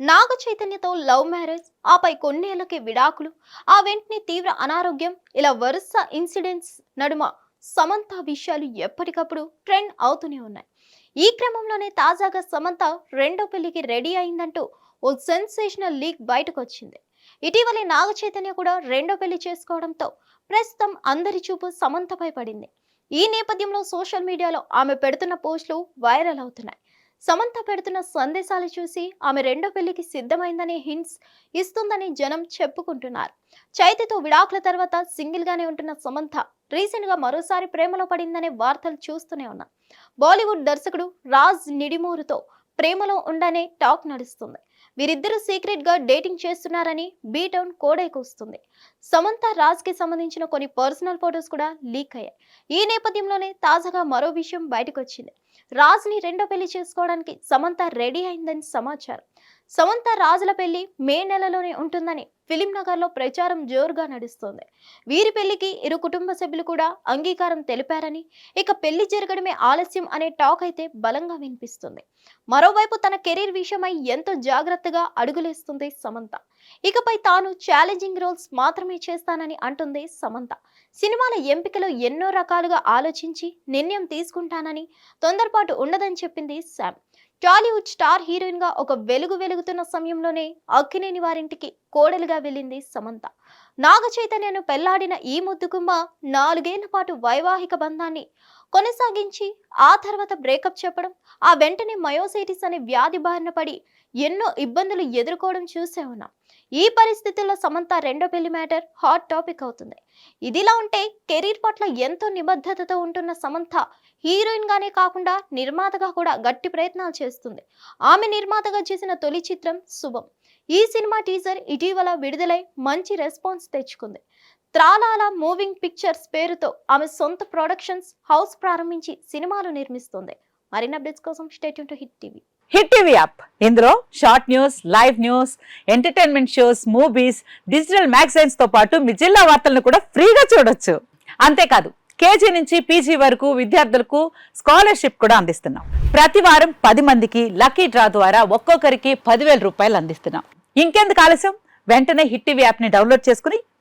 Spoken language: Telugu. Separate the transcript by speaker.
Speaker 1: నాగ చైతన్యతో లవ్ మ్యారేజ్ ఆపై కొన్నేళ్ళకి విడాకులు ఆ వెంటనే తీవ్ర అనారోగ్యం ఇలా వరుస ఇన్సిడెంట్స్ నడుమ సమంత విషయాలు ఎప్పటికప్పుడు ట్రెండ్ అవుతూనే ఉన్నాయి. ఈ క్రమంలోనే తాజాగా సమంత రెండో పెళ్ళికి రెడీ అయిందంటూ ఓ సెన్సేషనల్ లీక్ బయటకు వచ్చింది ఇటీవలే నాగ చైతన్య కూడా రెండో పెళ్ళి చేసుకోవడంతో ప్రస్తుతం అందరి చూపు సమంతపై పడింది. ఈ నేపథ్యంలో సోషల్ మీడియాలో ఆమె పెడుతున్న పోస్టులు వైరల్ అవుతున్నాయి. సమంత పెడుతున్న సందేశాలు చూసి ఆమె రెండో పెళ్ళికి సిద్ధమైందనే హింట్స్ ఇస్తుందని జనం చెప్పుకుంటున్నారు. చైతితో విడాకుల తర్వాత సింగిల్ గానే ఉంటున్న సమంత రీసెంట్గా మరోసారి ప్రేమలో పడిందనే వార్తలు చూస్తూనే ఉన్నాం. బాలీవుడ్ దర్శకుడు రాజ్ నిడిమూరుతో ప్రేమలో ఉండనే టాక్ నడుస్తుంది. వీరిద్దరూ సీక్రెట్గా డేటింగ్ చేస్తున్నారని బీటౌన్ కోడైకొస్తుంది సమంత రాజ్కి సంబంధించిన కొన్ని పర్సనల్ ఫొటోస్ కూడా లీక్ అయ్యాయి. ఈ నేపథ్యంలోనే తాజాగా మరో విషయం బయటకు వచ్చింది రాజుని రెండో పెళ్ళి చేసుకోవడానికి సమంత రెడీ అయిందని సమాచారం. సమంత రాజుల పెళ్ళి మే నెలలోనే ఉంటుందని ఫిలిం నగర్లో ప్రచారం జోరుగా నడుస్తోంది. వీరి పెళ్ళికి ఇరు కుటుంబ సభ్యులు కూడా అంగీకారం తెలిపారని ఇక పెళ్ళి జరగడమే ఆలస్యం అనే టాక్ అయితే బలంగా వినిపిస్తుంది. మరోవైపు తన కెరీర్ విషయమై ఎంతో జాగ్రత్తగా అడుగులేస్తుంది సమంత. ఇకపై తాను ఛాలెంజింగ్ రోల్స్ మాత్రమే చేస్తానని అంటుంది సమంత. సినిమాల ఎంపికలో ఎన్నో రకాలుగా ఆలోచించి నిర్ణయం తీసుకుంటానని తొందర తొందరపాటు ఉండదని చెప్పింది శామ్. టాలీవుడ్ స్టార్ హీరోయిన్గా ఒక వెలుగు వెలుగుతున్న సమయంలోనే అక్కినేని వారింటికి కోడలుగా వెళ్ళింది సమంత. నాగ చైతన్యను పెళ్ళాడిన ఈ ముద్దుగుమ్మ నాలుగేళ్ళ పాటు వైవాహిక బంధాన్ని కొనసాగించి ఆ తర్వాత బ్రేకప్ చెప్పడం ఆ వెంటనే మయోసైటిస్ అనే వ్యాధి బారిన పడి ఎన్నో ఇబ్బందులు ఎదుర్కోవడం చూసే ఉన్నాం. ఈ పరిస్థితుల్లో సమంత రెండో పెళ్ళి మ్యాటర్ హాట్ టాపిక్ అవుతుంది. ఇదిలా ఉంటే కెరీర్ పట్ల ఎంతో నిబద్ధతతో ఉంటున్న సమంత హీరోయిన్ గానే కాకుండా నిర్మాతగా కూడా గట్టి ప్రయత్నాలు చేస్తుంది. ఆమె నిర్మాతగా చేసిన తొలి చిత్రం శుభం. ఈ సినిమా టీజర్ ఇటీవల విడుదలై మంచి రెస్పాన్స్ తెచ్చుకుంది. త్రాలాల మూవింగ్ పిక్చర్స్ పేరుతో ఆమె సొంత ప్రొడక్షన్స్ హౌస్ ప్రారంభించి సినిమాలు నిర్మిస్తోంది. మరిన్ని అప్డేట్స్ కోసం state to Hit TV.
Speaker 2: Hit TV app. ఇందులో short news live news entertainment shows movies digital మ్యాగజైన్స్తో పాటు మీ జిల్లా వార్తలను కూడా ఫ్రీగా చూడొచ్చు. అంతేకాదు కేజీ నుంచి పీజీ వరకు విద్యార్థులకు స్కాలర్షిప్ కూడా అందిస్తున్నాం. ప్రతి వారం పది మందికి లక్కీ డ్రా ద్వారా ఒక్కొక్కరికి పదివేల రూపాయలు అందిస్తున్నాం. ఇంకెందుకు ఆలస్యం? వెంటనే హిట్ టీవీ యాప్ని డౌన్లోడ్ చేసుకుని